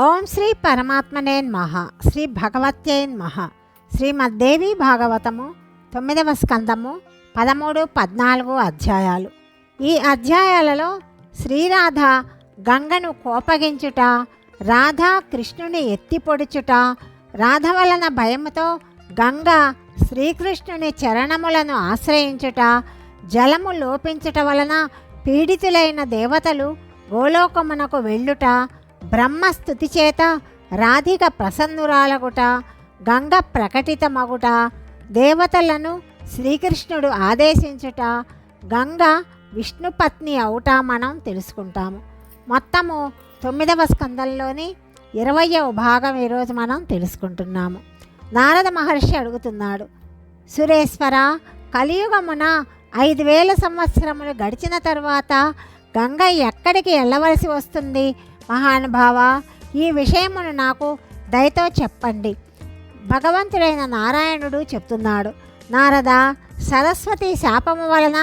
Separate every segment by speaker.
Speaker 1: ఓం శ్రీ పరమాత్మనే మహ శ్రీ భగవత్యే మహ శ్రీమద్దేవి భాగవతము తొమ్మిదవ స్కందము పదమూడు పద్నాలుగు అధ్యాయాలు. ఈ అధ్యాయాలలో శ్రీరాధ గంగను కోపగించుట రాధా కృష్ణుని ఎత్తిపొడుచుట రాధ వలన భయముతో గంగ శ్రీకృష్ణుని చరణములను ఆశ్రయించుట జలము లోపించుట వలన పీడితులైన దేవతలు గోలోకమునకు వెళ్ళుట బ్రహ్మస్థుతి చేత రాధిక ప్రసన్నురాలగుట గంగ ప్రకటితమగుట దేవతలను శ్రీకృష్ణుడు ఆదేశించుట గంగ విష్ణుపత్ని అవుట మనం తెలుసుకుంటాము. మొత్తము తొమ్మిదవ స్కందంలోని ఇరవయవ భాగం ఈరోజు మనం తెలుసుకుంటున్నాము. నారద మహర్షి అడుగుతున్నాడు సురేశ్వర కలియుగమున ఐదు వేల సంవత్సరములు గడిచిన తర్వాత గంగ ఎక్కడికి వెళ్ళవలసి వస్తుంది? మహానుభావ ఈ విషయమును నాకు దయతో చెప్పండి. భగవంతుడైన నారాయణుడు చెప్తున్నాడు నారద సరస్వతి శాపము వలన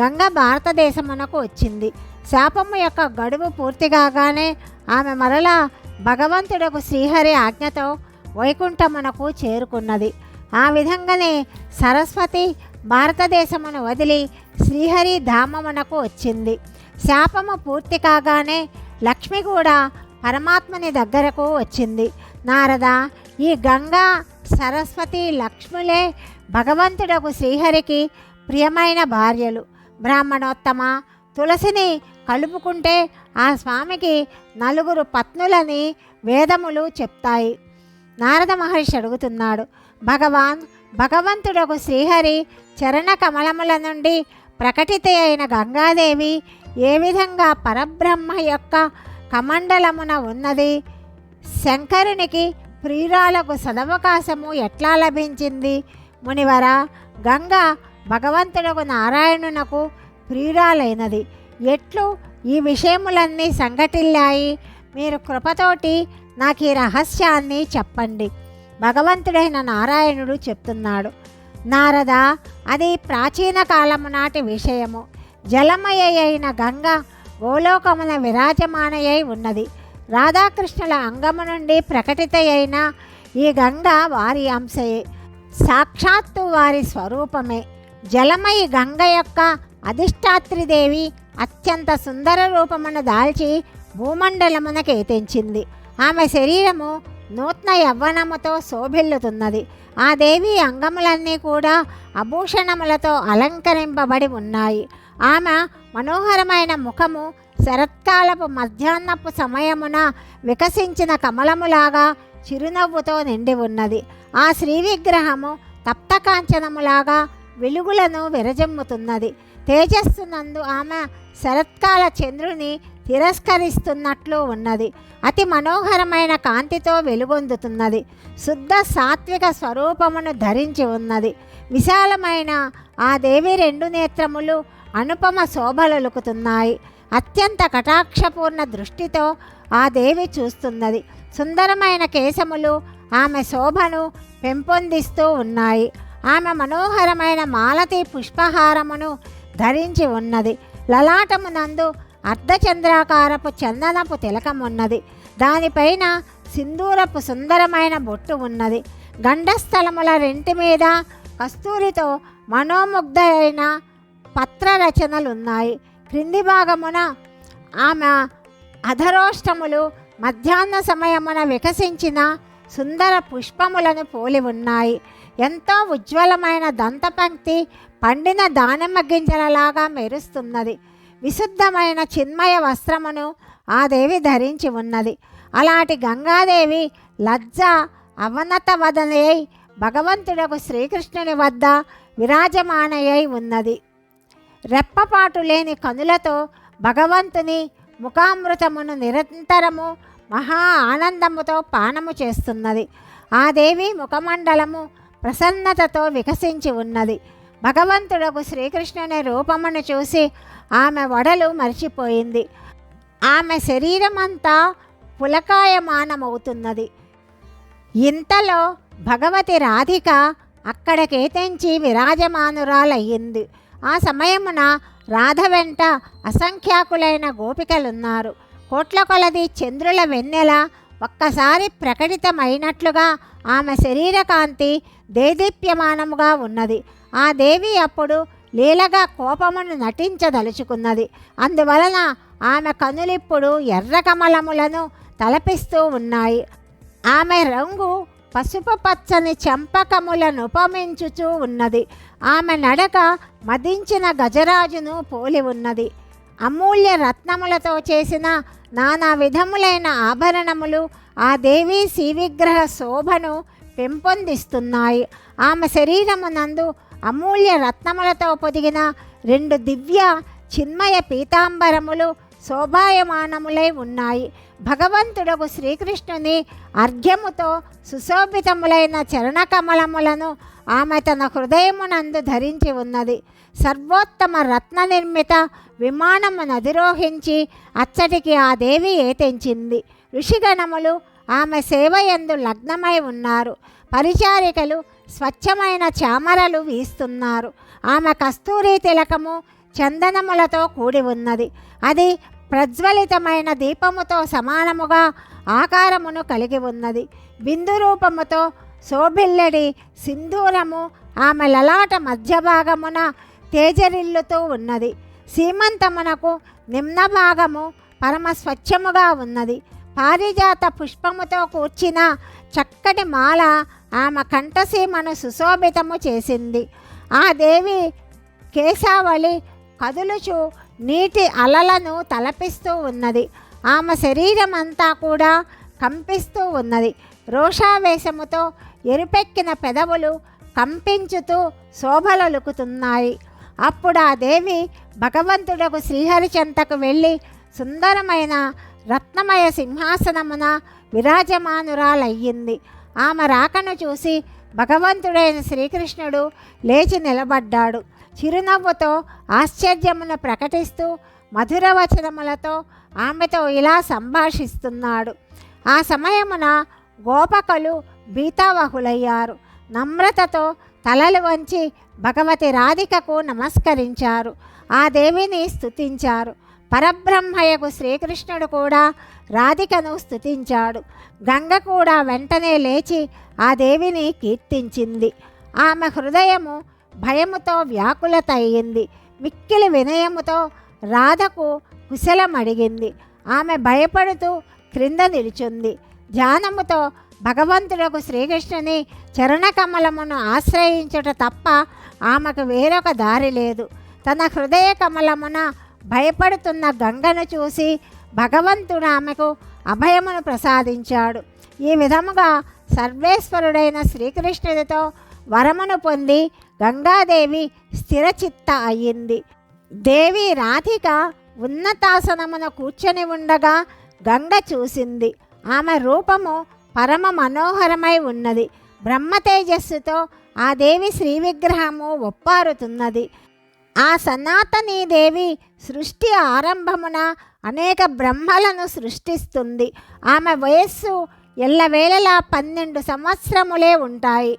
Speaker 1: గంగ భారతదేశమునకు వచ్చింది. శాపము యొక్క గడువు పూర్తి కాగానే ఆమె మరలా భగవంతుడకు శ్రీహరి ఆజ్ఞతో వైకుంఠమునకు చేరుకున్నది. ఆ విధంగానే సరస్వతి భారతదేశమును వదిలి శ్రీహరి ధామమునకు వచ్చింది. శాపము పూర్తి కాగానే లక్ష్మి కూడా పరమాత్మని దగ్గరకు వచ్చింది. నారద ఈ గంగా సరస్వతి లక్ష్ములే భగవంతుడకు శ్రీహరికి ప్రియమైన భార్యలు. బ్రాహ్మణోత్తమ తులసిని కలుపుకుంటే ఆ స్వామికి నలుగురు పత్నులని వేదములు చెప్తాయి. నారద మహర్షి అడుగుతున్నాడు భగవాన్ భగవంతుడకు శ్రీహరి చరణ కమలముల నుండి ప్రకటిత అయిన గంగాదేవి ఏ విధంగా పరబ్రహ్మ యొక్క కమండలమున ఉన్నది? శంకరునికి ప్రియురాలకు సదవకాశము ఎట్లా లభించింది? మునివర గంగ భగవంతుడకు నారాయణునకు ప్రియురాలైనది. ఎట్లు ఈ విషయములన్నీ సంఘటిల్లాయి? మీరు కృపతోటి నాకు ఈ రహస్యాన్ని చెప్పండి. భగవంతుడైన నారాయణుడు చెప్తున్నాడు. నారద అది ప్రాచీన కాలము నాటి విషయము. జలమయ అయిన గంగ గోలోకమున విరాజమానయై ఉన్నది. రాధాకృష్ణుల అంగము నుండి ప్రకటిత అయిన ఈ గంగ వారి అంశయే. సాక్షాత్తు వారి స్వరూపమే. జలమయి గంగ యొక్క అధిష్టాత్రిదేవి అత్యంత సుందర రూపమును దాల్చి భూమండలమునకు ఏతించింది ఆమె శరీరము నూతన యవ్వనముతో శోభిల్లుతున్నది. ఆ దేవి అంగములన్నీ కూడా ఆభూషణములతో అలంకరింపబడి ఉన్నాయి. ఆమె మనోహరమైన ముఖము శరత్కాలపు మధ్యాహ్నపు సమయమున వికసించిన కమలములాగా చిరునవ్వుతో నిండి ఉన్నది. ఆ శ్రీ విగ్రహము తప్తకాంచనములాగా వెలుగులను విరజమ్ముతున్నది. తేజస్సునందు ఆమె శరత్కాల చంద్రుని తిరస్కరిస్తున్నట్లు ఉన్నది. అతి మనోహరమైన కాంతితో వెలుగొందుతున్నది. శుద్ధ సాత్విక స్వరూపమును ధరించి ఉన్నది. విశాలమైన ఆ దేవి రెండు నేత్రములు అనుపమ శోభలొలుకుతున్నాయి. అత్యంత కటాక్షపూర్ణ దృష్టితో ఆ దేవి చూస్తున్నది. సుందరమైన కేశములు ఆమె శోభను పెంపొందిస్తూ ఉన్నాయి. ఆమె మనోహరమైన మాలతి పుష్పహారమును ధరించి ఉన్నది. లలాటమునందు అర్ధచంద్రాకారపు చందనపు తిలకమున్నది. దానిపైన సింధూరపు సుందరమైన బొట్టు ఉన్నది. గండస్థలముల రెంటి మీద కస్తూరితో మనోముగ్ధ అయిన పత్ర రచనలున్నాయి క్రింది భాగమున ఆమె అధరోష్టములు మధ్యాహ్న సమయమున వికసించిన సుందర పుష్పములను పోలి ఉన్నాయి. ఎంతో ఉజ్వలమైన దంతపంక్తి పండిన దానిమ్మ గింజలలాగా మెరుస్తున్నది. విశుద్ధమైన చిన్మయ వస్త్రమును ఆ దేవి ధరించి ఉన్నది. అలాంటి గంగాదేవి లజ్జ అవనత వదనయై భగవంతుడకు శ్రీకృష్ణుని వద్ద విరాజమానయై ఉన్నది. రెప్పపాటు లేని కనులతో భగవంతుని ముఖామృతమును నిరంతరము మహా ఆనందముతో పానము చేస్తున్నది. ఆ దేవి ముఖమండలము ప్రసన్నతతో వికసించి ఉన్నది. భగవంతుడకు శ్రీకృష్ణుని రూపమును చూసి ఆమె వడలు మరిచిపోయింది. ఆమె శరీరమంతా పులకాయమానమవుతున్నది. ఇంతలో భగవతి రాధిక అక్కడికేతెంచి విరాజమానురాలయ్యింది. ఆ సమయమున రాధ వెంట అసంఖ్యాకులైన గోపికలున్నారు. కోట్ల కొలది చంద్రుల వెన్నెల ఒక్కసారి ప్రకటితమైనట్లుగా ఆమె శరీరకాంతి దేదీప్యమానముగా ఉన్నది. ఆ దేవి అప్పుడు లీలగా కోపమును నటించదలుచుకున్నది. అందువలన ఆమె కనులిప్పుడు ఎర్ర కమలములను తలపిస్తూ ఉన్నాయి. ఆమె రంగు పసుపు పచ్చని చెంపకములను ఉపమించుచూ ఉన్నది. ఆమె నడక మదించిన గజరాజును పోలి ఉన్నది. అమూల్య రత్నములతో చేసిన నానా విధములైన ఆభరణములు ఆ దేవి శ్రీవిగ్రహ శోభను పెంపొందిస్తున్నాయి. ఆమె శరీరమునందు అమూల్య రత్నములతో పొదిగిన రెండు దివ్య చిన్మయ పీతాంబరములు శోభాయమానములై ఉన్నాయి. భగవంతుడకు శ్రీకృష్ణుని అర్ఘ్యముతో సుశోభితములైన చరణకమలములను ఆమె తన హృదయమునందు ధరించి ఉన్నది. సర్వోత్తమ రత్న నిర్మిత విమానమును అధిరోహించి అచ్చటికి ఆ దేవి ఏతెంచింది. ఋషిగణములు ఆమె సేవయందు లగ్నమై ఉన్నారు. పరిచారికలు స్వచ్ఛమైన చామరలు వీస్తున్నారు. ఆమె కస్తూరి తిలకము చందనములతో కూడి ఉన్నది. అది ప్రజ్వలితమైన దీపముతో సమానముగా ఆకారమును కలిగి ఉన్నది. బిందు రూపముతో శోభిల్లడి సింధూరము ఆమె లలాట మధ్య భాగమున తేజరిల్లుతూ ఉన్నది. సీమంతమునకు నిమ్న భాగము పరమ స్వచ్ఛముగా ఉన్నది. పారిజాత పుష్పముతో కూర్చిన చక్కటి మాల ఆమె కంఠసీమను సుశోభితము చేసింది. ఆ దేవి కేశావళి కదులుచు నీటి అలలను తలపిస్తూ ఉన్నది. ఆమె శరీరం అంతా కూడా కంపిస్తూ ఉన్నది. రోషావేశముతో ఎరుపెక్కిన పెదవులు కంపించుతూ శోభలొలుకుతున్నాయి అప్పుడు ఆ దేవి భగవంతుడకు శ్రీహరి చెంతకు వెళ్ళి సుందరమైన రత్నమయ సింహాసనమున విరాజమానురాలయ్యింది. ఆమె రాకను చూసి భగవంతుడైన శ్రీకృష్ణుడు లేచి నిలబడ్డాడు. చిరునవ్వుతో ఆశ్చర్యమును ప్రకటిస్తూ మధుర వచనములతో ఆమెతో ఇలా సంభాషిస్తున్నాడు. ఆ సమయమున గోపకలు బీతావహులయ్యారు నమ్రతతో తలలు వంచి భగవతి రాధికకు నమస్కరించారు. ఆ దేవిని స్థుతించారు పరబ్రహ్మయ్యకు శ్రీకృష్ణుడు కూడా రాధికను స్థుతించాడు గంగ కూడా వెంటనే లేచి ఆ దేవిని కీర్తించింది. ఆమె హృదయము భయముతో వ్యాకులత అయ్యింది మిక్కిలి వినయముతో రాధకు కుశలం అడిగింది ఆమె భయపడుతూ క్రింద నిలుచుంది. ధ్యానముతో భగవంతుడకు శ్రీకృష్ణుని చరణకమలమును ఆశ్రయించుట తప్ప ఆమెకు వేరొక దారి లేదు. తన హృదయ కమలమున భయపడుతున్న గంగను చూసి భగవంతుడు ఆమెకు అభయమును ప్రసాదించాడు. ఈ విధముగా సర్వేశ్వరుడైన శ్రీకృష్ణుడితో వరమును పొంది గంగాదేవి స్థిరచిత్త అయ్యింది. దేవి రాధిక ఉన్నతాసనమున కూర్చొని ఉండగా గంగ చూసింది. ఆమె రూపము పరమ మనోహరమై ఉన్నది. బ్రహ్మ తేజస్సుతో ఆ దేవి శ్రీ విగ్రహము ఒప్పారుతున్నది. ఆ సనాతనీ దేవి సృష్టి ఆరంభమున అనేక బ్రహ్మలను సృష్టిస్తుంది. ఆమె వయస్సు ఎల్లవేళలా పన్నెండు సంవత్సరములే ఉంటాయి.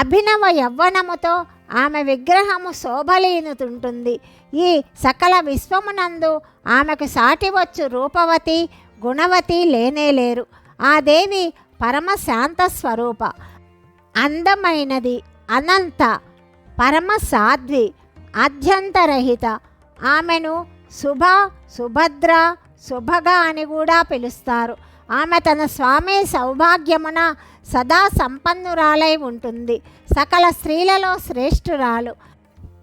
Speaker 1: అభినవ యవ్వనముతో ఆమె విగ్రహము శోభలీనుతుంటుంది. ఈ సకల విశ్వమునందు ఆమెకు సాటివచ్చు రూపవతి గుణవతి లేనేలేరు ఆ దేవి పరమశాంత స్వరూప అందమైనది అనంత పరమ సాధ్వి ఆద్యంతరహిత ఆమెను శుభ సుభద్ర శుభగా అని కూడా పిలుస్తారు. ఆమె తన స్వామి సౌభాగ్యమున సదా సంపన్నురాలై ఉంటుంది. సకల స్త్రీలలో శ్రేష్ఠురాలు.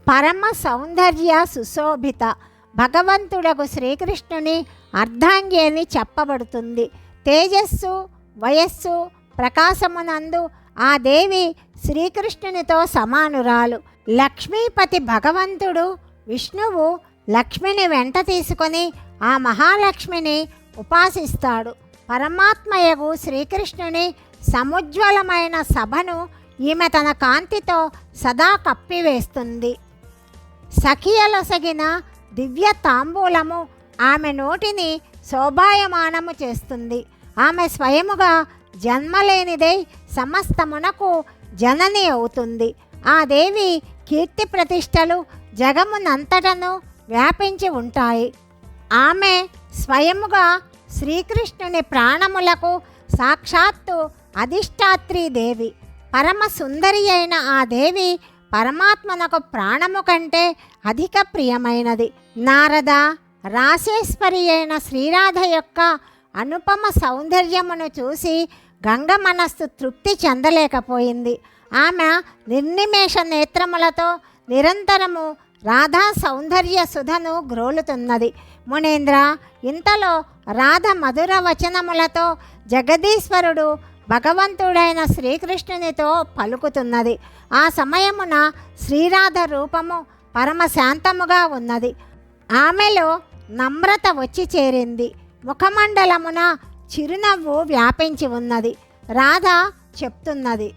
Speaker 1: పరమ సౌందర్య సుశోభిత. భగవంతుడకు శ్రీకృష్ణుని అర్ధాంగి అని చెప్పబడుతుంది. తేజస్సు వయస్సు ప్రకాశమునందు ఆ దేవి శ్రీకృష్ణునితో సమానురాలు. లక్ష్మీపతి భగవంతుడు విష్ణువు లక్ష్మిని వెంట తీసుకొని ఆ మహాలక్ష్మిని ఉపాసిస్తాడు. పరమాత్మయగు శ్రీకృష్ణుని సముజ్వలమైన సభను ఈమె తన కాంతితో సదా కప్పివేస్తుంది. సఖియలొసగిన దివ్య తాంబూలము ఆమె నోటిని శోభాయమానము చేస్తుంది. ఆమె స్వయముగా జన్మలేనిదై సమస్తమునకు జనని అవుతుంది. ఆ దేవి కీర్తి ప్రతిష్టలు జగమునంతటను వ్యాపించి ఉంటాయి. ఆమె స్వయముగా శ్రీకృష్ణుని ప్రాణములకు సాక్షాత్తు అధిష్టాత్రి దేవి. పరమ సుందరి అయిన ఆ దేవి పరమాత్మనకు ప్రాణము కంటే అధిక ప్రియమైనది. నారద రాసేశ్వరి అయిన శ్రీరాధ యొక్క అనుపమ సౌందర్యమును చూసి గంగ మనస్సు తృప్తి చెందలేకపోయింది. ఆమె నిర్నిమేష నేత్రములతో నిరంతరము రాధా సౌందర్య సుధను గ్రోలుతున్నది. మునేంద్ర ఇంతలో రాధ మధుర వచనములతో జగదీశ్వరుడు భగవంతుడైన శ్రీకృష్ణునితో పలుకుతున్నది. ఆ సమయమున శ్రీరాధ రూపము పరమశాంతముగా ఉన్నది. ఆమెలో నమ్రత వచ్చి చేరింది. ముఖమండలమున చిరునవ్వు వ్యాపించి ఉన్నది. రాధ చెప్తున్నది.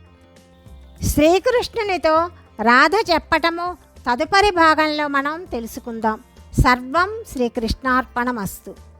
Speaker 1: శ్రీకృష్ణునితో రాధ చెప్పటము తదుపరి భాగంలో మనం తెలుసుకుందాం. సర్వం శ్రీకృష్ణార్పణమస్తు.